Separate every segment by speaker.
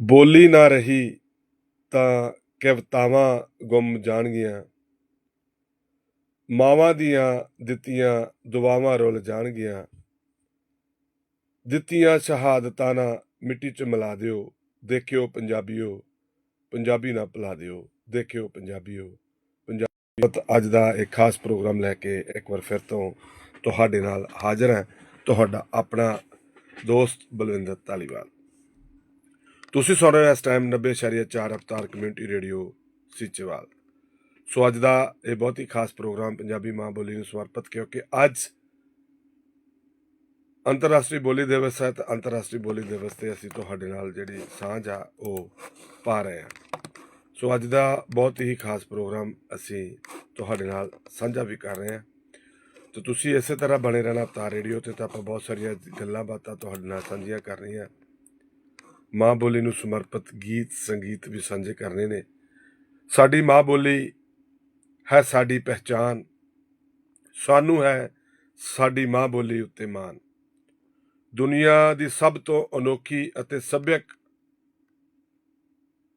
Speaker 1: ਬੋਲੀ ਨਾ ਰਹੀ ਤਾਂ ਕਵਿਤਾਵਾਂ ਗੁੰਮ ਜਾਣਗੀਆਂ। ਮਾਵਾਂ ਦੀਆਂ ਦਿੱਤੀਆਂ ਦੁਆਵਾਂ ਰੁੱਲ ਜਾਣਗੀਆਂ। ਦਿੱਤੀਆਂ ਸ਼ਹਾਦਤਾਂ ਨਾ ਮਿੱਟੀ 'ਚ ਮਿਲਾ ਦਿਓ। ਦੇਖਿਓ ਪੰਜਾਬੀਓ, ਪੰਜਾਬੀ ਨਾ ਭੁਲਾ ਦਿਓ। ਦੇਖਿਓ ਪੰਜਾਬੀਓ ਪੰਜਾਬੀ ਅੱਜ ਦਾ ਇੱਕ ਖਾਸ ਪ੍ਰੋਗਰਾਮ ਲੈ ਕੇ ਇੱਕ ਵਾਰ ਫਿਰ ਤੋਂ ਤੁਹਾਡੇ ਨਾਲ ਹਾਜ਼ਰ ਹੈ। ਤੁਹਾਡਾ ਆਪਣਾ ਦੋਸਤ ਬਲਵਿੰਦਰ ਧਾਲੀਵਾਲ। ਤੁਸੀਂ ਸੁਣ ਰਹੇ ਹੋ ਇਸ time 90.4 Avtar community radio Seechewal. So ਅੱਜ ਦਾ ਇਹ ਬਹੁਤ ਹੀ ਖਾਸ ਪ੍ਰੋਗਰਾਮ ਪੰਜਾਬੀ ਮਾਂ ਬੋਲੀ ਨੂੰ ਸਮਰਪਿਤ, ਕਿਉਂਕਿ ਅੱਜ ਅੰਤਰਰਾਸ਼ਟਰੀ ਬੋਲੀ ਦਿਵਸ ਹੈ ਤੇ ਅੰਤਰਰਾਸ਼ਟਰੀ ਬੋਲੀ ਦਿਵਸ ਤੇ ਅਸੀਂ ਤੁਹਾਡੇ ਨਾਲ ਜਿਹੜੀ ਸਾਂਝ ਆ, ਉਹ ਪਾ ਰਹੇ ਹਾਂ। ਸੋ ਅੱਜ ਦਾ ਬਹੁਤ ਹੀ ਖਾਸ ਪ੍ਰੋਗਰਾਮ ਅਸੀਂ ਤੁਹਾਡੇ ਨਾਲ ਸਾਂਝਾ ਵੀ ਕਰ ਰਹੇ ਹਾਂ। ਤੇ ਤੁਸੀਂ ਇਸੇ ਤਰ੍ਹਾਂ ਬਣੇ ਰਹਿਣਾ ਅਵਤਾਰ ਰੇਡੀਓ ਤੇ ਤਾਂ ਆਪਾਂ ਬਹੁਤ ਸਾਰੀਆਂ ਗੱਲਾਂ ਬਾਤਾਂ ਤੁਹਾਡੇ ਨਾਲ ਸਾਂਝੀਆਂ ਕਰ ਰਹੀਆਂ। ਮਾਂ ਬੋਲੀ ਨੂੰ ਸਮਰਪਿਤ ਗੀਤ, ਸੰਗੀਤ ਵੀ ਸਾਂਝੇ ਕਰਨੇ ਨੇ। ਸਾਡੀ ਮਾਂ ਬੋਲੀ ਹੈ ਸਾਡੀ ਪਹਿਚਾਨ ਸਾਨੂੰ ਹੈ ਸਾਡੀ ਮਾਂ ਬੋਲੀ ਉੱਤੇ ਮਾਣ। ਦੁਨੀਆ ਦੀ ਸਭ ਤੋਂ ਅਨੋਖੀ ਅਤੇ ਸੱਭਿਅਕ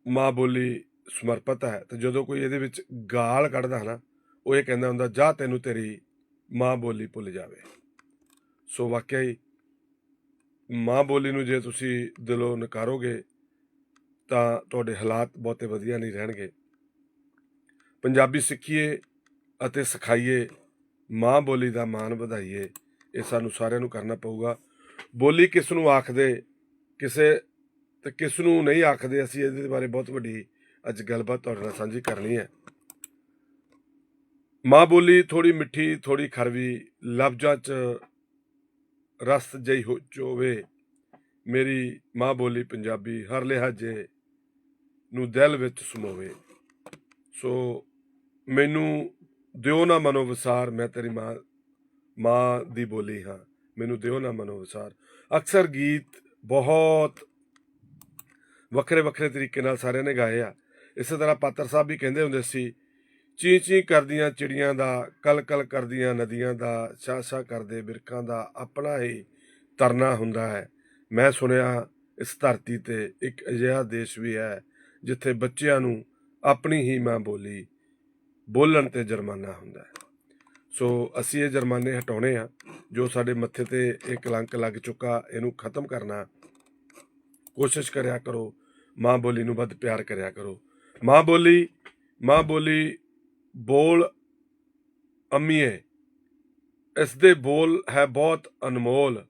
Speaker 1: ਮਾਂ ਬੋਲੀ ਸਮਰਪਿਤ ਹੈ। ਤੇ ਜਦੋਂ ਕੋਈ ਇਹਦੇ ਵਿੱਚ ਗਾਲ ਕੱਢਦਾ ਹੈ ਨਾ, ਉਹ ਇਹ ਕਹਿੰਦਾ ਹੁੰਦਾ, ਜਾ ਤੈਨੂੰ ਤੇਰੀ ਮਾਂ ਬੋਲੀ ਭੁੱਲ ਜਾਵੇ। ਸੋ ਵਾਕਿਆ ਹੀ ਮਾਂ ਬੋਲੀ ਨੂੰ ਜੇ ਤੁਸੀਂ ਦਿਲੋਂ ਨਕਾਰੋਗੇ, ਤਾਂ ਤੁਹਾਡੇ ਹਾਲਾਤ ਬਹੁਤੇ ਵਧੀਆ ਨਹੀਂ ਰਹਿਣਗੇ। ਪੰਜਾਬੀ ਸਿੱਖੀਏ ਅਤੇ ਸਿਖਾਈਏ, ਮਾਂ ਬੋਲੀ ਦਾ ਮਾਣ ਵਧਾਈਏ, ਇਹ ਸਾਨੂੰ ਸਾਰਿਆਂ ਨੂੰ ਕਰਨਾ ਪਊਗਾ। ਬੋਲੀ ਕਿਸ ਨੂੰ ਆਖਦੇ, ਕਿਸੇ ਤੇ ਕਿਸ ਨੂੰ ਨਹੀਂ ਆਖਦੇ, ਅਸੀਂ ਇਹਦੇ ਬਾਰੇ ਬਹੁਤ ਵੱਡੀ ਅੱਜ ਗੱਲਬਾਤ ਤੁਹਾਡੇ ਨਾਲ ਸਾਂਝੀ ਕਰਨੀ ਹੈ। ਮਾਂ ਬੋਲੀ ਥੋੜੀ ਮਿੱਠੀ ਥੋੜੀ ਖਰਵੀ, ਲਫ਼ਜ਼ਾਂ 'ਚ ਰਸ ਜਈ ਹੋ ਚੋਵੇ। ਮੇਰੀ ਮਾਂ ਬੋਲੀ ਪੰਜਾਬੀ ਹਰ ਲਿਹਾਜੇ ਨੂੰ ਦਿਲ ਵਿੱਚ ਸਮੋਵੇ। ਸੋ ਮੈਨੂੰ ਦਿਓ ਨਾ ਮਨੋ ਵਿਸਾਰ ਮੈਂ ਤੇਰੀ ਮਾਂ ਮਾਂ ਦੀ ਬੋਲੀ ਹਾਂ। ਮੈਨੂੰ ਦਿਓ ਨਾ ਮਨੋ ਵਿਸਾਰ ਅਕਸਰ ਗੀਤ ਬਹੁਤ ਵੱਖਰੇ ਵੱਖਰੇ ਤਰੀਕੇ ਨਾਲ ਸਾਰਿਆਂ ਨੇ ਗਾਏ ਆ। ਇਸੇ ਤਰ੍ਹਾਂ ਪਾਤਰ ਸਾਹਿਬ ਵੀ ਕਹਿੰਦੇ ਹੁੰਦੇ ਸੀ ਚੀ ਚੀ ਕਰਦੀਆਂ ਚਿੜੀਆਂ ਦਾ ਕਲ ਕਲ ਕਰਦੀਆਂ ਨਦੀਆਂ ਦਾ ਛਾ ਛਾ ਕਰਦੇ ਬਿਰਖਾਂ ਦਾ ਆਪਣਾ ਹੀ ਤਰਨਾ ਹੁੰਦਾ ਹੈ। ਮੈਂ ਸੁਣਿਆ ਇਸ ਧਰਤੀ ਤੇ ਇੱਕ ਅਜਿਹਾ ਦੇਸ਼ ਵੀ ਹੈ ਜਿੱਥੇ ਬੱਚਿਆਂ ਨੂੰ ਆਪਣੀ ਹੀ ਮਾਂ ਬੋਲੀ ਬੋਲਣ ਤੇ ਜੁਰਮਾਨਾ ਹੁੰਦਾ ਹੈ। ਸੋ ਅਸੀਂ ਇਹ ਜੁਰਮਾਨੇ ਹਟਾਉਣੇ ਆ, ਜੋ ਸਾਡੇ ਮੱਥੇ ਤੇ ਇਹ ਕਲੰਕ ਲੱਗ ਚੁੱਕਾ, ਇਹਨੂੰ ਖਤਮ ਕਰਨਾ। ਕੋਸ਼ਿਸ਼ ਕਰਿਆ ਕਰੋ, ਮਾਂ ਬੋਲੀ ਨੂੰ ਵੱਧ ਪਿਆਰ ਕਰਿਆ ਕਰੋ। ਮਾਂ ਬੋਲੀ ਮਾਂ ਬੋਲੀ ਬੋਲ ਅਮੀਏ। ਇਸ ਦੇ ਬੋਲ ਹੈ ਬਹੁਤ ਅਨਮੋਲ।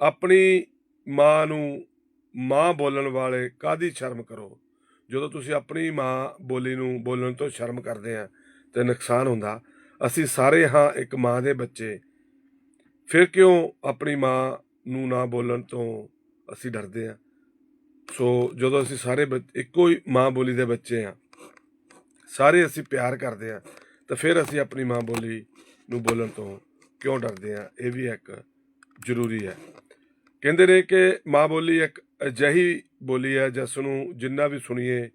Speaker 1: ਆਪਣੀ ਮਾਂ ਨੂੰ ਮਾਂ ਬੋਲਣ ਵਾਲੇ ਕਾਦੀ ਸ਼ਰਮ ਕਰੋ? ਜਦੋਂ ਤੁਸੀਂ ਆਪਣੀ ਮਾਂ ਬੋਲੀ ਨੂੰ ਬੋਲਣ ਤੋਂ ਸ਼ਰਮ ਕਰਦੇ ਆ, ਤੇ ਨੁਕਸਾਨ ਹੁੰਦਾ। ਅਸੀਂ ਸਾਰੇ ਹਾਂ ਇੱਕ ਮਾਂ ਦੇ ਬੱਚੇ। ਫਿਰ ਕਿਉਂ ਆਪਣੀ ਮਾਂ ਨੂੰ ਨਾ ਬੋਲਣ ਤੋਂ ਅਸੀਂ ਡਰਦੇ ਆ? ਸੋ ਜਦੋਂ ਅਸੀਂ ਸਾਰੇ ਬੱਚ- ਇੱਕੋ ਹੀ ਮਾਂ ਬੋਲੀ ਦੇ ਬੱਚੇ ਆ ਸਾਰੇ ਅਸੀਂ ਪਿਆਰ ਕਰਦੇ ਆ ਤਾਂ ਫਿਰ ਅਸੀਂ ਆਪਣੀ ਮਾਂ ਬੋਲੀ ਨੂੰ ਬੋਲਣ ਤੋਂ ਕਿਉਂ ਡਰਦੇ ਆ ਇਹ ਵੀ ਇੱਕ ਜ਼ਰੂਰੀ ਹੈ। ਕਹਿੰਦੇ ਨੇ ਕਿ ਮਾਂ ਬੋਲੀ ਇੱਕ ਅਜਿਹੀ ਬੋਲੀ ਹੈ ਜਿਸ ਨੂੰ ਜਿੰਨਾ ਵੀ ਸੁਣੀਏ,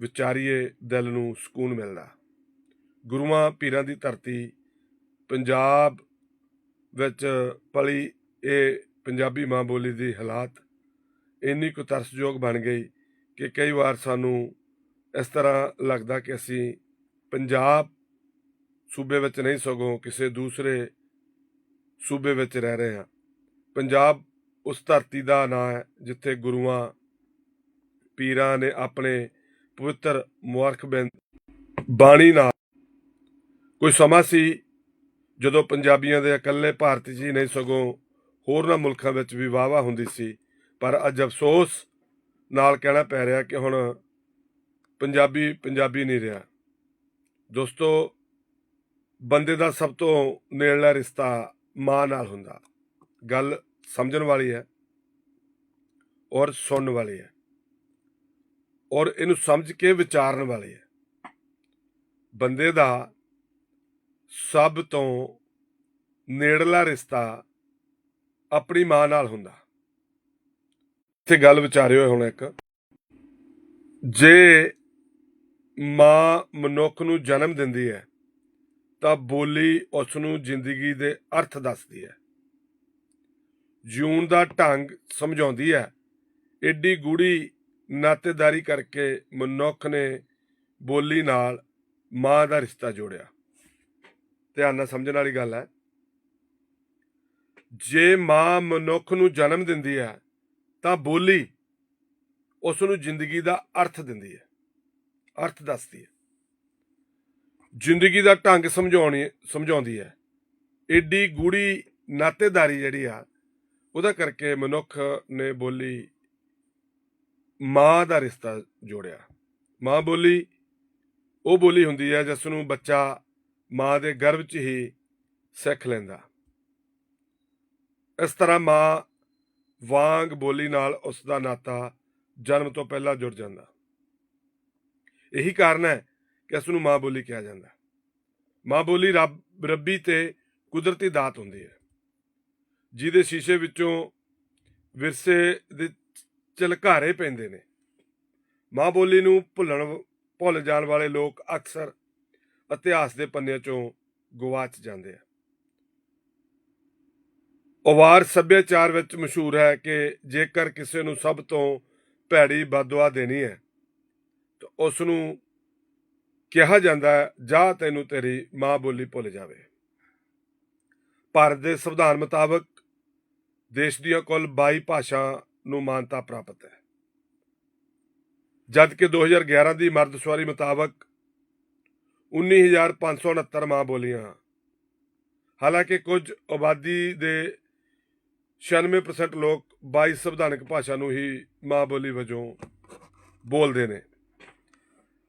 Speaker 1: ਵਿਚਾਰੀਏ, ਦਿਲ ਨੂੰ ਸਕੂਨ ਮਿਲਦਾ। ਗੁਰੂਆਂ ਪੀਰਾਂ ਦੀ ਧਰਤੀ ਪੰਜਾਬ ਵਿੱਚ ਪਲੀ ਇਹ ਪੰਜਾਬੀ ਮਾਂ ਬੋਲੀ ਦੀ ਹਾਲਾਤ ਇੰਨੀ ਕੁ ਤਰਸਯੋਗ ਬਣ ਗਈ ਕਿ ਕਈ ਵਾਰ ਸਾਨੂੰ ਇਸ ਤਰ੍ਹਾਂ ਲੱਗਦਾ ਕਿ ਅਸੀਂ ਪੰਜਾਬ ਸੂਬੇ ਵਿੱਚ ਨਹੀਂ ਸਗੋਂ ਕਿਸੇ ਦੂਸਰੇ ਸੂਬੇ ਵਿੱਚ ਰਹਿ ਰਹੇ ਹਾਂ। ਪੰਜਾਬ ਉਸ ਧਰਤੀ ਦਾ ਨਾਂ ਹੈ ਜਿੱਥੇ ਗੁਰੂਆਂ, ਪੀਰਾਂ ਨੇ ਆਪਣੇ ਪਵਿੱਤਰ ਮੁਬਾਰਕ ਬਾਣੀ ਨਾਲ ਕੋਈ ਸਮਾਂ ਸੀ ਜਦੋਂ ਪੰਜਾਬੀਆਂ ਦੇ ਇਕੱਲੇ ਭਾਰਤ 'ਚ ਹੀ ਨਹੀਂ ਸਗੋਂ ਹੋਰਨਾਂ ਮੁਲਕਾਂ ਵਿੱਚ ਵੀ ਵਾਵਾ ਹੁੰਦੀ ਸੀ, ਪਰ ਅੱਜ ਅਫਸੋਸ ਨਾਲ ਕਹਿਣਾ ਪੈ ਰਿਹਾ ਕਿ ਹੁਣ ਪੰਜਾਬੀ ਪੰਜਾਬੀ ਨਹੀਂ ਰਿਹਾ। ਦੋਸਤੋ, ਬੰਦੇ ਦਾ ਸਭ ਤੋਂ ਨੇੜਲਾ ਰਿਸ਼ਤਾ ਮਾਂ ਨਾਲ ਹੁੰਦਾ। ਗੱਲ ਸਮਝਣ ਵਾਲੀ ਹੈ ਔਰ ਸੁਣਨ ਵਾਲੀ ਹੈ ਔਰ ਇਹਨੂੰ ਸਮਝ ਕੇ ਵਿਚਾਰਨ ਵਾਲੀ ਹੈ। ਬੰਦੇ ਦਾ ਸਭ ਤੋਂ ਨੇੜਲਾ ਰਿਸ਼ਤਾ ਆਪਣੀ ਮਾਂ ਨਾਲ ਹੁੰਦਾ। ਇੱਥੇ ਗੱਲ ਵਿਚਾਰਿਓ ਹੁਣ ਇੱਕ। ਜੇ ਮਾਂ ਮਨੁੱਖ ਨੂੰ ਜਨਮ ਦਿੰਦੀ ਹੈ, ਤਾਂ ਬੋਲੀ ਉਸ ਨੂੰ ਜ਼ਿੰਦਗੀ ਦੇ ਅਰਥ ਦੱਸਦੀ ਹੈ। ਜਿਉਣ ਦਾ ਢੰਗ ਸਮਝਾਉਂਦੀ ਹੈ। ਏਡੀ ਗੂੜੀ ਨਾਤੇਦਾਰੀ ਕਰਕੇ ਮਨੁੱਖ ਨੇ ਬੋਲੀ ਨਾਲ ਮਾਂ ਦਾ ਰਿਸ਼ਤਾ ਜੋੜਿਆ। ਧਿਆਨ ਨਾਲ ਸਮਝਣ ਵਾਲੀ ਗੱਲ ਹੈ। ਜੇ ਮਾਂ ਮਨੁੱਖ ਨੂੰ ਜਨਮ ਦਿੰਦੀ ਹੈ, ਤਾਂ ਬੋਲੀ ਉਸ ਨੂੰ ਜ਼ਿੰਦਗੀ ਦਾ ਅਰਥ ਦਿੰਦੀ ਹੈ। ਅਰਥ ਦੱਸਦੀ ਹੈ। ਜ਼ਿੰਦਗੀ ਦਾ ਢੰਗ ਸਮਝਾਉਣੀ, ਸਮਝਾਉਂਦੀ ਹੈ। ਏਡੀ ਗੂੜੀ ਨਾਤੇਦਾਰੀ ਜਿਹੜੀ ਆ, ਉਹਦਾ ਕਰਕੇ ਮਨੁੱਖ ਨੇ ਬੋਲੀ ਮਾਂ ਦਾ ਰਿਸ਼ਤਾ ਜੋੜਿਆ। ਮਾਂ ਬੋਲੀ, ਉਹ ਬੋਲੀ ਹੁੰਦੀ ਹੈ ਜਿਸ ਨੂੰ ਬੱਚਾ ਮਾਂ ਦੇ ਗਰਭ 'ਚ ਹੀ ਸਿੱਖ ਲੈਂਦਾ। ਇਸ ਤਰ੍ਹਾਂ ਮਾਂ ਵਾਂਗ ਬੋਲੀ ਨਾਲ ਉਸ ਦਾ ਨਾਤਾ ਜਨਮ ਤੋਂ ਪਹਿਲਾਂ ਜੁੜ ਜਾਂਦਾ। ਇਹੀ ਕਾਰਨ ਹੈ ਕਿ ਇਸ ਨੂੰ ਮਾਂ ਬੋਲੀ ਕਿਹਾ ਜਾਂਦਾ ਮਾਂ ਬੋਲੀ ਰੱਬ, ਰੱਬੀ ਤੇ ਕੁਦਰਤੀ ਦਾਤ ਹੁੰਦੀ ਹੈ। ਜਿਹਦੇ ਸ਼ੀਸ਼ੇ ਵਿੱਚੋਂ ਵਿਰਸੇ ਦੇ ਝਲਕਾਰੇ ਪੈਂਦੇ ਨੇ। ਮਾਂ ਬੋਲੀ ਨੂੰ ਭੁੱਲਣ, ਭੁੱਲ ਜਾਣ ਵਾਲੇ ਲੋਕ ਅਕਸਰ ਇਤਿਹਾਸ ਦੇ ਪੰਨਿਆਂ ਚੋਂ ਗਵਾਚ ਜਾਂਦੇ ਆ। ਅਵਾਰ ਸੱਭਿਆਚਾਰ ਵਿੱਚ ਮਸ਼ਹੂਰ ਹੈ ਕਿ ਜੇਕਰ ਕਿਸੇ ਨੂੰ ਸਭ ਤੋਂ ਭੈੜੀ ਬਦਦੁਆ ਦੇਣੀ ਹੈ ਉਸ ਨੂੰ ਕਿਹਾ ਜਾਂਦਾ ਹੈ, ਜਾ ਤੈਨੂੰ ਤੇਰੀ ਮਾਂ ਬੋਲੀ ਭੁੱਲ ਜਾਵੇ। ਭਾਰਤ ਦੇ ਸੰਵਿਧਾਨ ਮੁਤਾਬਕ ਦੇਸ਼ ਦੀਆਂ ਕੁੱਲ 22 ਭਾਸ਼ਾ ਨੂੰ ਮਾਨਤਾ ਪ੍ਰਾਪਤ ਹੈ। ਜਦ ਕਿ 2011 ਦੀ ਮਰਦਸ਼ੁਮਾਰੀ ਮੁਤਾਬਕ 19569 ਮਾਂ ਬੋਲੀਆਂ ਹਾਲਾਂਕਿ ਕੁਝ ਆਬਾਦੀ ਦੇ 96% ਲੋਕ 22 ਸੰਵਿਧਾਨਕ ਭਾਸ਼ਾ ਨੂੰ ਹੀ ਮਾਂ ਬੋਲੀ ਵਜੋਂ ਬੋਲਦੇ ਨੇ।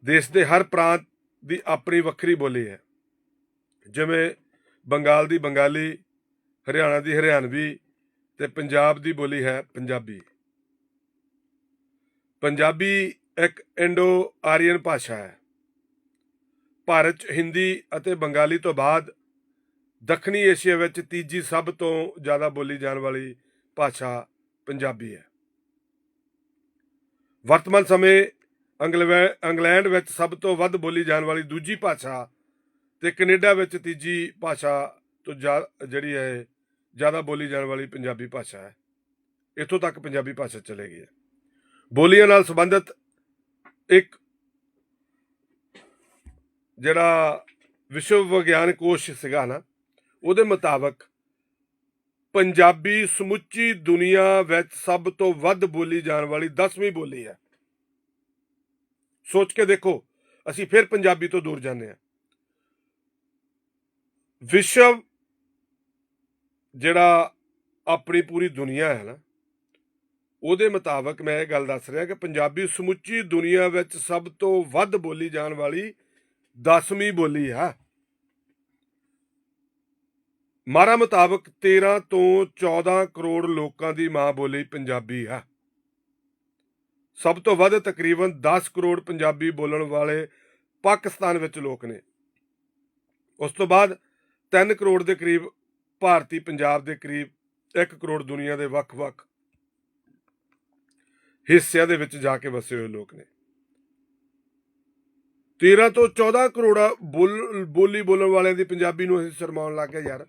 Speaker 1: ਦੇਸ਼ ਦੇ ਹਰ ਪ੍ਰਾਂਤ ਦੀ ਆਪਣੀ ਵੱਖਰੀ ਬੋਲੀ ਹੈ। ਜਿਵੇਂ ਬੰਗਾਲ ਦੀ ਬੰਗਾਲੀ, ਹਰਿਆਣਾ ਦੀ ਹਰਿਆਣਵੀ ਤੇ ਪੰਜਾਬ ਦੀ ਬੋਲੀ ਹੈ ਪੰਜਾਬੀ। ਪੰਜਾਬੀ ਇੱਕ ਇੰਡੋ ਆਰੀਅਨ ਭਾਸ਼ਾ ਹੈ। ਭਾਰਤ 'ਚ ਹਿੰਦੀ ਅਤੇ ਬੰਗਾਲੀ ਤੋਂ ਬਾਅਦ ਦੱਖਣੀ ਏਸ਼ੀਆ ਵਿੱਚ ਤੀਜੀ ਸਭ ਤੋਂ ਜ਼ਿਆਦਾ ਬੋਲੀ ਜਾਣ ਵਾਲੀ ਭਾਸ਼ਾ ਪੰਜਾਬੀ ਹੈ। ਵਰਤਮਾਨ ਸਮੇਂ ਇੰਗਲੈਂਡ ਵਿੱਚ ਸਭ ਤੋਂ ਵੱਧ ਬੋਲੀ ਜਾਣ ਵਾਲੀ ਦੂਜੀ ਭਾਸ਼ਾ ਤੇ ਕੈਨੇਡਾ ਵਿੱਚ ਤੀਜੀ ਭਾਸ਼ਾ ਤੋਂ ਜ਼ਿਆ- ਜਿਹੜੀ ਹੈ, ਜ਼ਿਆਦਾ ਬੋਲੀ ਜਾਣ ਵਾਲੀ ਪੰਜਾਬੀ ਭਾਸ਼ਾ ਹੈ। ਇੱਥੋਂ ਤੱਕ ਪੰਜਾਬੀ ਭਾਸ਼ਾ ਚਲੇ ਗਈ ਹੈ। ਬੋਲੀਆਂ ਨਾਲ ਸੰਬੰਧਿਤ ਇੱਕ ਜਿਹੜਾ ਵਿਸ਼ਵ ਵਿਗਿਆਨ ਕੋਸ਼ ਸੀਗਾ ਨਾ, ਉਹਦੇ ਮੁਤਾਬਕ ਪੰਜਾਬੀ ਸਮੁੱਚੀ ਦੁਨੀਆ ਵਿੱਚ ਸਭ ਤੋਂ ਵੱਧ ਬੋਲੀ ਜਾਣ ਵਾਲੀ 10ਵੀਂ ਬੋਲੀ ਹੈ। ਸੋਚ ਕੇ ਦੇਖੋ, ਅਸੀਂ ਫਿਰ ਪੰਜਾਬੀ ਤੋਂ ਦੂਰ ਜਾਂਦੇ ਹਾਂ। ਵਿਸ਼ਵ ਜਿਹੜਾ ਆਪਣੀ ਪੂਰੀ ਦੁਨੀਆ ਹੈ ਨਾ, ਉਹਦੇ ਮੁਤਾਬਕ ਮੈਂ ਇਹ ਗੱਲ ਦੱਸ ਰਿਹਾ ਕਿ ਪੰਜਾਬੀ ਸਮੁੱਚੀ ਦੁਨੀਆ ਵਿੱਚ ਸਭ ਤੋਂ ਵੱਧ ਬੋਲੀ ਜਾਣ ਵਾਲੀ 10ਵੀਂ ਬੋਲੀ ਆ। ਮਾਰਾ ਮੁਤਾਬਕ 13 ਤੋਂ 14 ਕਰੋੜ ਲੋਕਾਂ ਦੀ ਮਾਂ ਬੋਲੀ ਪੰਜਾਬੀ ਆ। ਸਭ ਤੋਂ ਵੱਧ ਤਕਰੀਬਨ 10 ਕਰੋੜ ਪੰਜਾਬੀ ਬੋਲਣ ਵਾਲੇ ਪਾਕਿਸਤਾਨ ਵਿੱਚ ਲੋਕ ਨੇ। ਉਸ ਤੋਂ ਬਾਅਦ 3 ਕਰੋੜ ਦੇ ਕਰੀਬ ਭਾਰਤੀ ਪੰਜਾਬ ਦੇ ਕਰੀਬ 1 ਕਰੋੜ ਦੁਨੀਆ ਦੇ ਵੱਖ-ਵੱਖ ਹਿੱਸਿਆਂ ਦੇ ਵਿੱਚ ਜਾ ਕੇ ਵਸੇ ਹੋਏ ਲੋਕ ਨੇ। 13 ਤੋਂ 14 ਕਰੋੜਾ ਬੋਲ- ਬੋਲੀ ਬੋਲਣ ਵਾਲਿਆਂ ਦੀ ਪੰਜਾਬੀ ਨੂੰ ਅਸੀਂ ਸ਼ਰਮਾਉਣ ਲੱਗ ਗਏ ਯਾਰ,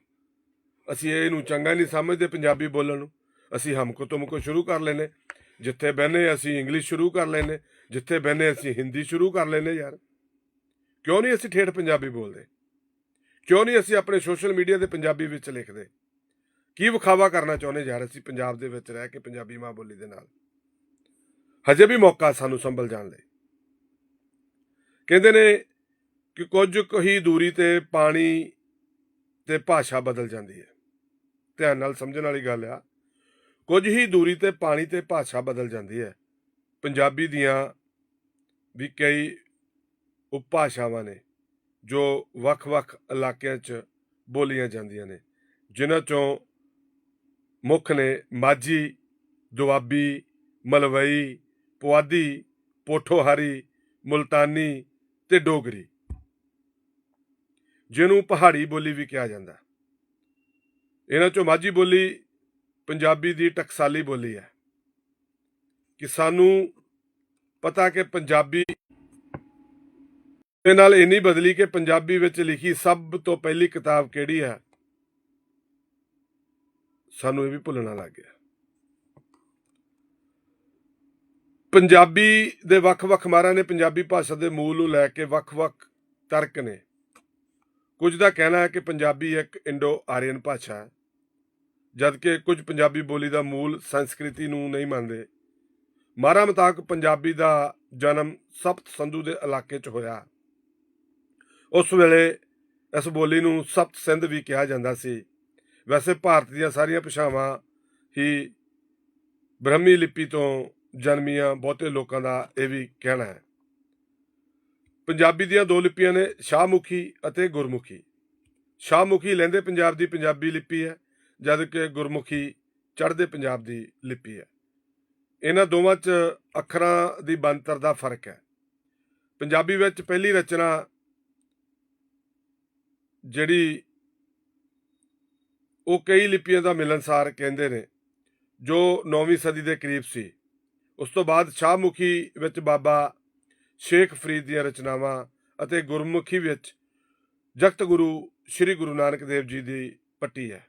Speaker 1: ਅਸੀਂ ਇਹਨੂੰ ਚੰਗਾ ਨਹੀਂ ਸਮਝਦੇ ਪੰਜਾਬੀ ਬੋਲਣ ਨੂੰ। ਅਸੀਂ ਹਮਕੋ ਤੁਮਕੋ ਸ਼ੁਰੂ ਕਰ ਲੈਨੇ ਜਿੱਥੇ ਬਹਿਨੇ ਅਸੀਂ ਇੰਗਲਿਸ਼ ਸ਼ੁਰੂ ਕਰ ਲੈਨੇ ਜਿੱਥੇ ਬਹਿਨੇ ਅਸੀਂ ਹਿੰਦੀ ਸ਼ੁਰੂ ਕਰ ਲੈਨੇ ਯਾਰ। ਕਿਉਂ ਨਹੀਂ ਅਸੀਂ ਠੇਠ ਪੰਜਾਬੀ ਬੋਲਦੇ? ਕਿਉਂ ਨਹੀਂ ਅਸੀਂ ਆਪਣੇ ਸੋਸ਼ਲ ਮੀਡੀਆ ਤੇ ਪੰਜਾਬੀ ਵਿੱਚ ਲਿਖਦੇ? ਕੀ ਵਿਖਾਵਾ ਕਰਨਾ ਚਾਹੁੰਦੇ ਯਾਰ ਅਸੀਂ ਪੰਜਾਬ ਦੇ ਵਿੱਚ ਰਹਿ ਕੇ ਪੰਜਾਬੀ ਮਾਂ ਬੋਲੀ ਦੇ ਨਾਲ? ਹਜੇ ਵੀ ਮੌਕਾ ਸਾਨੂੰ ਸੰਭਲ ਜਾਣ ਲਈ ਕਹਿੰਦੇ ਨੇ ਕਿ ਕੁਝ ਕੁ ਹੀ ਦੂਰੀ ਤੇ ਪਾਣੀ ਤੇ ਭਾਸ਼ਾ ਬਦਲ ਜਾਂਦੀ ਹੈ। ਧਿਆਨ ਨਾਲ ਸਮਝਣ ਵਾਲੀ ਗੱਲ ਆ ਕੁਝ ਹੀ ਦੂਰੀ ਤੇ ਪਾਣੀ ਤੇ ਭਾਸ਼ਾ ਬਦਲ ਜਾਂਦੀ ਹੈ। ਪੰਜਾਬੀ ਦੀਆਂ ਵੀ ਕਈ ਉਪਭਾਸ਼ਾਵਾਂ ਨੇ, ਜੋ ਵੱਖ-ਵੱਖ ਇਲਾਕਿਆਂ 'ਚ ਬੋਲੀਆਂ ਜਾਂਦੀਆਂ ਨੇ। ਜਿਨ੍ਹਾਂ 'ਚੋਂ ਮੁੱਖ ਨੇ ਮਾਝੀ, ਦੁਆਬੀ, ਮਲਵਈ, ਪੁਆਧੀ, ਪੋਠੋਹਾਰੀ, ਮੁਲਤਾਨੀ ਤੇ ਡੋਗਰੀ, ਜਿਹਨੂੰ ਪਹਾੜੀ ਬੋਲੀ ਵੀ ਕਿਹਾ ਜਾਂਦਾ। ਇਹਨਾਂ ਚੋਂ ਮਾਝੀ ਬੋਲੀ ਪੰਜਾਬੀ ਦੀ ਟਕਸਾਲੀ ਬੋਲੀ ਹੈ ਕਿ ਸਾਨੂੰ ਪਤਾ ਕਿ ਪੰਜਾਬੀ ਦੇ ਨਾਲ ਇੰਨੀ ਬਦਲੀ ਕਿ ਪੰਜਾਬੀ ਵਿੱਚ ਲਿਖੀ ਸਭ ਤੋਂ ਪਹਿਲੀ ਕਿਤਾਬ ਕਿਹੜੀ ਹੈ? ਸਾਨੂੰ ਇਹ ਵੀ ਭੁੱਲਣਾ ਲੱਗ ਗਿਆ। ਪੰਜਾਬੀ ਦੇ ਵੱਖ-ਵੱਖ ਮਾਰਾਂ ਨੇ ਪੰਜਾਬੀ ਭਾਸ਼ਾ ਦੇ ਮੂਲ ਨੂੰ ਲੈ ਕੇ ਵੱਖ-ਵੱਖ ਤਰਕ ਨੇ। ਕੁਝ ਦਾ ਕਹਿਣਾ ਹੈ ਕਿ ਪੰਜਾਬੀ ਇੱਕ ਇੰਡੋ ਆਰੀਅਨ ਭਾਸ਼ਾ ਹੈ। ਜਦਕਿ ਕੁਝ ਪੰਜਾਬੀ ਬੋਲੀ ਦਾ ਮੂਲ ਸੰਸਕ੍ਰਿਤੀ ਨੂੰ ਨਹੀਂ ਮੰਨਦੇ। ਮਾਰਾ ਮੁਤਾਬਕ ਪੰਜਾਬੀ ਦਾ ਜਨਮ ਸਪਤ ਸੰਧੂ ਦੇ ਇਲਾਕੇ 'ਚ ਹੋਇਆ। ਉਸ ਵੇਲੇ ਇਸ ਬੋਲੀ ਨੂੰ ਸਪਤ ਸਿੰਧ ਵੀ ਕਿਹਾ ਜਾਂਦਾ ਸੀ। ਵੈਸੇ ਭਾਰਤ ਦੀਆਂ ਸਾਰੀਆਂ ਭਾਸ਼ਾਵਾਂ ਹੀ ਬ੍ਰਹਮੀ ਲਿਪੀ ਤੋਂ ਜਨਮੀਆਂ ਬਹੁਤੇ ਲੋਕਾਂ ਦਾ ਇਹ ਵੀ ਕਹਿਣਾ ਹੈ। ਪੰਜਾਬੀ ਦੀਆਂ ਦੋ ਲਿਪੀਆਂ ਨੇ ਸ਼ਾਹਮੁਖੀ ਅਤੇ ਗੁਰਮੁਖੀ। ਸ਼ਾਹਮੁਖੀ ਲਹਿੰਦੇ ਪੰਜਾਬ ਦੀ ਪੰਜਾਬੀ ਲਿਪੀ ਹੈ। ਜਦ ਕਿ ਗੁਰਮੁਖੀ ਚੜ੍ਹਦੇ ਪੰਜਾਬ ਦੀ ਲਿਪੀ ਹੈ। ਇਹਨਾਂ ਦੋਵਾਂ 'ਚ ਅੱਖਰਾਂ ਦੀ ਬਣਤਰ ਦਾ ਫ਼ਰਕ ਹੈ। ਪੰਜਾਬੀ ਵਿੱਚ ਪਹਿਲੀ ਰਚਨਾ ਜਿਹੜੀ ਉਹ ਕਈ ਲਿਪੀਆਂ ਦਾ ਮਿਲਨਸਾਰ ਕਹਿੰਦੇ ਨੇ, ਜੋ 9ਵੀਂ ਸਦੀ ਦੇ ਕਰੀਬ ਸੀ। ਉਸ ਤੋਂ ਬਾਅਦ ਸ਼ਾਹਮੁਖੀ ਵਿੱਚ ਬਾਬਾ ਸ਼ੇਖ ਫਰੀਦ ਦੀਆਂ ਰਚਨਾਵਾਂ ਅਤੇ ਗੁਰਮੁਖੀ ਵਿੱਚ ਜਗਤ ਗੁਰੂ ਸ੍ਰੀ ਗੁਰੂ ਨਾਨਕ ਦੇਵ ਜੀ ਦੀ ਪੱਟੀ ਹੈ।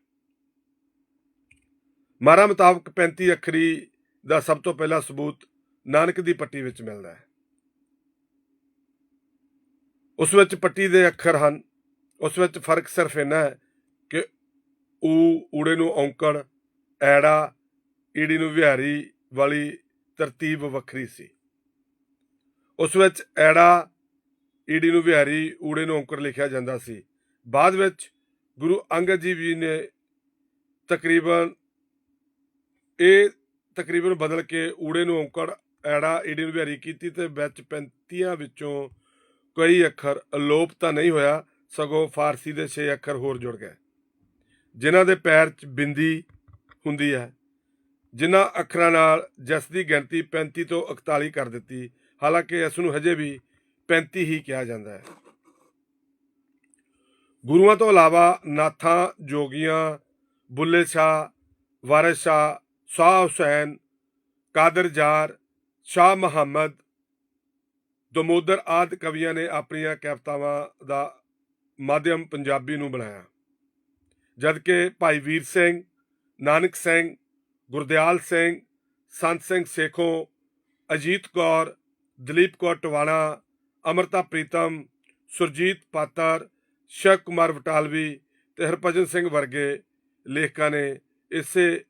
Speaker 1: ਮਾਰਾ ਮੁਤਾਬਕ 35 ਅੱਖਰੀ ਦਾ ਸਭ ਤੋਂ ਪਹਿਲਾ ਸਬੂਤ ਨਾਨਕ ਦੀ ਪੱਟੀ ਵਿੱਚ ਮਿਲਦਾ ਹੈ। ਉਸ ਵਿੱਚ ਪੱਟੀ ਦੇ ਅੱਖਰ ਹਨ। ਉਸ ਵਿੱਚ ਫ਼ਰਕ ਸਿਰਫ ਇੰਨਾ ਹੈ ਕਿ ਊ, ਊੜੇ ਨੂੰ ਔਂਕੜ ਐੜਾ, ਈੜੀ ਨੂੰ ਵਿਹਾਰੀ ਵਾਲੀ ਤਰਤੀਬ ਵੱਖਰੀ ਸੀ। ਉਸ ਵਿੱਚ ਐੜਾ, ਈੜੀ ਨੂੰ ਵਿਹਾਰੀ, ਊੜੇ ਨੂੰ ਔਂਕੜ ਲਿਖਿਆ ਜਾਂਦਾ ਸੀ। ਬਾਅਦ ਵਿੱਚ ਗੁਰੂ ਅੰਗਦ ਜੀ ਵੀ ਨੇ ਤਕਰੀਬਨ ਇਹ ਤਕਰੀਬਨ ਬਦਲ ਕੇ ਊੜੇ ਨੂੰ ਔਂਕੜ, ਐੜਾ, ਈੜੀ ਨੂੰ ਵਿਹਾਰੀ ਕੀਤੀ ਤੇ ਵਿੱਚ 35 ਵਿੱਚੋਂ ਕਈ ਅੱਖਰ ਅਲੋਪ ਤਾਂ ਨਹੀਂ ਹੋਇਆ, ਸਗੋਂ ਫਾਰਸੀ ਦੇ 6 ਅੱਖਰ ਹੋਰ ਜੁੜ ਗਏ। ਜਿਨ੍ਹਾਂ ਦੇ ਪੈਰ 'ਚ ਬਿੰਦੀ ਹੁੰਦੀ ਹੈ, ਜਿਨ੍ਹਾਂ ਅੱਖਰਾਂ ਨਾਲ ਜਸ ਦੀ ਗਿਣਤੀ 35 ਤੋਂ 41 ਕਰ ਦਿੱਤੀ, ਹਾਲਾਂਕਿ ਇਸ ਨੂੰ ਹਜੇ ਵੀ 35 ਹੀ ਕਿਹਾ ਜਾਂਦਾ ਹੈ। ਗੁਰੂਆਂ ਤੋਂ ਇਲਾਵਾ ਨਾਥਾਂ, ਜੋਗੀਆਂ, ਬੁੱਲੇ ਸ਼ਾਹ, ਵਾਰਿਸ ਸ਼ਾਹ ਸ਼ਾਹ ਹੁਸੈਨ, ਕਾਦਰ ਜਾਰ, ਸ਼ਾਹ ਮੁਹੰਮਦ, ਦਮੋਦਰ ਆਦਿ ਕਵੀਆਂ ਨੇ ਆਪਣੀਆਂ ਕਵਿਤਾਵਾਂ ਦਾ ਮਾਧਿਅਮ ਪੰਜਾਬੀ ਨੂੰ ਬਣਾਇਆ। ਜਦਕਿ ਭਾਈ ਵੀਰ ਸਿੰਘ, ਨਾਨਕ ਸਿੰਘ, ਗੁਰਦਿਆਲ ਸਿੰਘ, ਸੰਤ ਸਿੰਘ ਸੇਖੋਂ, ਅਜੀਤ ਕੌਰ, ਦਲੀਪ ਕੌਰ ਟਵਾਣਾ, ਅਮਰਤਾ ਪ੍ਰੀਤਮ, ਸੁਰਜੀਤ ਪਾਤਰ ਸ਼ਕ ਕੁਮਾਰ ਵਟਾਲਵੀ ਤੇ ਹਰਭਜਨ ਸਿੰਘ ਵਰਗੇ ਲੇਖਕਾਂ ਨੇ ਇਸੇ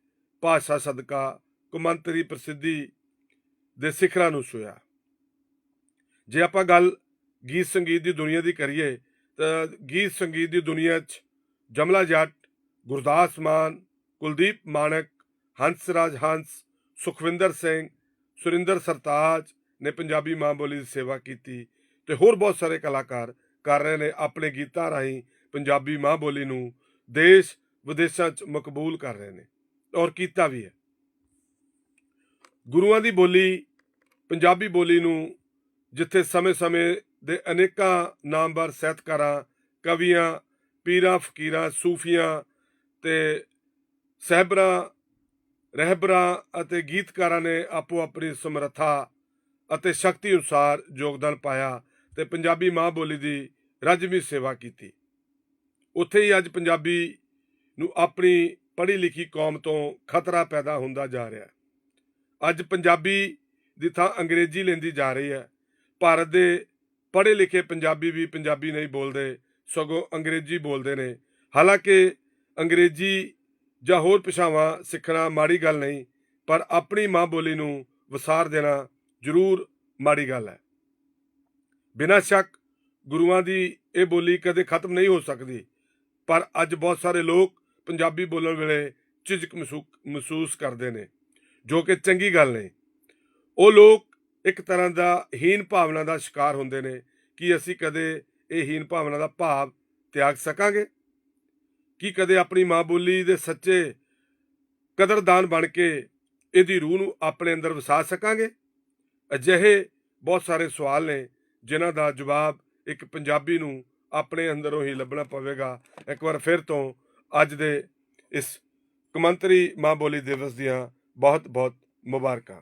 Speaker 1: ਭਾਸ਼ਾ ਸਦਕਾ ਕੁਮੰਤਰੀ ਪ੍ਰਸਿੱਧੀ ਦੇ ਸਿਖਰਾਂ ਨੂੰ ਛੂਇਆ ਜੇ ਆਪਾਂ ਗੱਲ ਗੀਤ ਸੰਗੀਤ ਦੀ ਦੁਨੀਆ ਦੀ ਕਰੀਏ, ਤਾਂ ਗੀਤ ਸੰਗੀਤ ਦੀ ਦੁਨੀਆ 'ਚ ਜਮਲਾ ਜੱਟ, ਗੁਰਦਾਸ ਮਾਨ, ਕੁਲਦੀਪ ਮਾਨਕ ਹੰਸਰਾਜ ਹੰਸ, ਸੁਖਵਿੰਦਰ ਸਿੰਘ, ਸੁਰਿੰਦਰ ਸਰਤਾਜ ਨੇ ਪੰਜਾਬੀ ਮਾਂ ਬੋਲੀ ਦੀ ਸੇਵਾ ਕੀਤੀ ਤੇ ਹੋਰ ਬਹੁਤ ਸਾਰੇ ਕਲਾਕਾਰ ਕਰ ਰਹੇ ਨੇ ਆਪਣੇ ਗੀਤਾਂ ਰਾਹੀਂ ਪੰਜਾਬੀ ਮਾਂ ਬੋਲੀ ਨੂੰ ਦੇਸ਼ ਵਿਦੇਸ਼ਾਂ 'ਚ ਮਕਬੂਲ ਕਰ ਰਹੇ ਨੇ। ਔਰ ਕੀਤਾ ਵੀ ਹੈ। ਗੁਰੂਆਂ ਦੀ ਬੋਲੀ, ਪੰਜਾਬੀ ਬੋਲੀ ਨੂੰ ਜਿੱਥੇ ਸਮੇਂ-ਸਮੇਂ ਦੇ ਅਨੇਕਾਂ ਨਾਮਵਰ ਸਾਹਿਤਕਾਰਾਂ, ਕਵੀਆਂ, ਪੀਰਾਂ, ਫਕੀਰਾਂ, ਸੂਫੀਆਂ ਤੇ ਸਹਿਬਰਾਂ, ਰਹਿਬਰਾਂ ਅਤੇ ਗੀਤਕਾਰਾਂ ਨੇ ਆਪੋ ਆਪਣੀ ਸਮਰੱਥਾ ਅਤੇ ਸ਼ਕਤੀ ਅਨੁਸਾਰ ਯੋਗਦਾਨ ਪਾਇਆ ਤੇ ਪੰਜਾਬੀ ਮਾਂ ਬੋਲੀ ਦੀ ਰਜਮੀ ਸੇਵਾ ਕੀਤੀ। ਉੱਥੇ ਹੀ ਅੱਜ ਪੰਜਾਬੀ ਨੂੰ ਆਪਣੀ ਪੜ੍ਹੀ ਲਿਖੀ ਕੌਮ ਤੋਂ ਖਤਰਾ ਪੈਦਾ ਹੁੰਦਾ ਜਾ ਰਿਹਾ ਹੈ। ਅੱਜ ਪੰਜਾਬੀ ਦੀ ਥਾਂ ਅੰਗਰੇਜ਼ੀ ਲੈਂਦੀ ਜਾ ਰਹੀ ਹੈ। ਭਾਰਤ ਦੇ ਪੜ੍ਹੇ ਲਿਖੇ ਪੰਜਾਬੀ ਵੀ ਪੰਜਾਬੀ ਨਹੀਂ ਬੋਲਦੇ, ਸਗੋਂ ਅੰਗਰੇਜ਼ੀ ਬੋਲਦੇ ਨੇ। ਹਾਲਾਂਕਿ ਅੰਗਰੇਜ਼ੀ ਜਾਂ ਹੋਰ ਭਾਸ਼ਾਵਾਂ ਸਿੱਖਣਾ ਮਾੜੀ ਗੱਲ ਨਹੀਂ, ਪਰ ਆਪਣੀ ਮਾਂ ਬੋਲੀ ਨੂੰ ਵਸਾਰ ਦੇਣਾ ਜ਼ਰੂਰ ਮਾੜੀ ਗੱਲ ਹੈ। ਬਿਨਾਂ ਸ਼ੱਕ ਗੁਰੂਆਂ ਦੀ ਇਹ ਬੋਲੀ ਕਦੇ ਖਤਮ ਨਹੀਂ ਹੋ ਸਕਦੀ, ਪਰ ਅੱਜ ਬਹੁਤ ਸਾਰੇ ਲੋਕ ਪੰਜਾਬੀ ਬੋਲਣ ਵੇਲੇ ਝਿਜਕ ਮਹਿਸੂਸ ਕਰਦੇ ਨੇ, ਜੋ ਕਿ ਚੰਗੀ ਗੱਲ ਨਹੀਂ। ਉਹ ਲੋਕ ਇੱਕ ਤਰ੍ਹਾਂ ਦਾ ਹੀਨ ਭਾਵਨਾ ਦਾ ਸ਼ਿਕਾਰ ਹੁੰਦੇ ਨੇ ਕਿ ਅਸੀਂ ਕਦੇ ਇਹ ਹੀਨ ਭਾਵਨਾ ਦਾ ਭਾਵ ਤਿਆਗ ਸਕਾਂਗੇ? ਕੀ ਕਦੇ ਆਪਣੀ ਮਾਂ ਬੋਲੀ ਦੇ ਸੱਚੇ ਕਦਰਦਾਨ ਬਣ ਕੇ ਇਹਦੀ ਰੂਹ ਨੂੰ ਆਪਣੇ ਅੰਦਰ ਵਸਾ ਸਕਾਂਗੇ? ਅਜਿਹੇ ਬਹੁਤ ਸਾਰੇ ਸਵਾਲ ਨੇ, ਜਿਨ੍ਹਾਂ ਦਾ ਜਵਾਬ ਇੱਕ ਪੰਜਾਬੀ ਨੂੰ ਆਪਣੇ ਅੰਦਰੋਂ ਹੀ ਲੱਭਣਾ ਪਵੇਗਾ। ਇੱਕ ਵਾਰ ਫਿਰ ਤੋਂ ਅੱਜ ਦੇ ਇਸ ਕਮੰਤਰੀ ਮਾਂ ਬੋਲੀ ਦਿਵਸ ਦੀਆਂ ਬਹੁਤ ਬਹੁਤ ਮੁਬਾਰਕਾਂ।